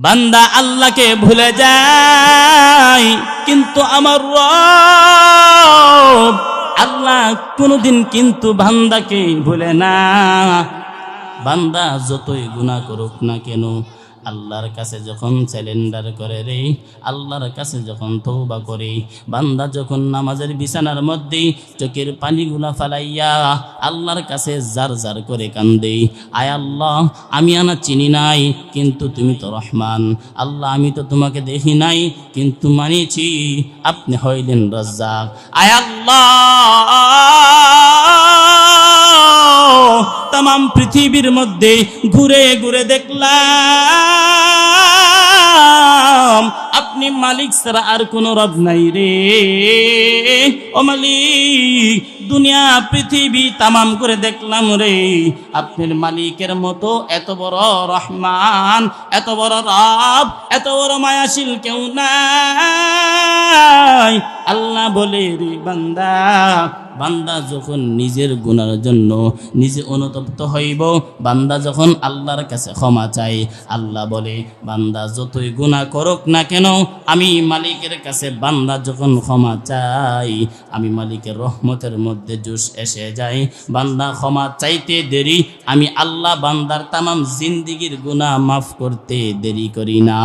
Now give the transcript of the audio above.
বান্দা আল্লাহকে ভুলে যায়, কিন্তু আমার রব আল্লাহ কোনোদিন কিন্তু বান্দাকে ভুলে না। বান্দা যতই গুণা করুক না কেন আল্লাহর কাছে যখন স্যালেন্ডার করে রে, আল্লাহর কাছে যখন তৌবা করে, বান্দা যখন নামাজের বিছানার মধ্যে চোখের পানিগুলা ফালাইয়া আল্লাহর কাছে জার জার করে কান্দে, আয় আল্লাহ, আমি আনা চিনি নাই, কিন্তু তুমি তো রহমান। আল্লাহ, আমি তো তোমাকে দেখি নাই, কিন্তু মানিছি আপনি হইলেন রাজ্জাক। আয় আল্লাহ! তাম পৃথিবীর মধ্যে ঘুরে ঘুরে দেখলাম মালিক সারা আর কোন রব নাই রে। ও মালিক, দুনিয়া, পৃথিবী তামাম করে দেখলাম রে। আপনার মালিকের মতো এত বড় রহমান, এত বড় রব, এত বড় মায়াশীল কেউ নাই। আল্লাহ বলে, রে বান্দা বান্দা যখন নিজের গুণার জন্য নিজে অনুতপ্ত হইব, বান্দা যখন আল্লাহর কাছে ক্ষমা চাই আল্লাহ বলে, বান্দা যতই গুণা করুক না কেন, আমি মালিকের কাছে বান্দা যখন ক্ষমা চাই, আমি মালিকের রহমতের মধ্যে জুস এসে যাই বান্দা ক্ষমা চাইতে দেরি, আমি আল্লাহ বান্দার তামাম জিন্দিগির গুণা মাফ করতে দেরি করি না।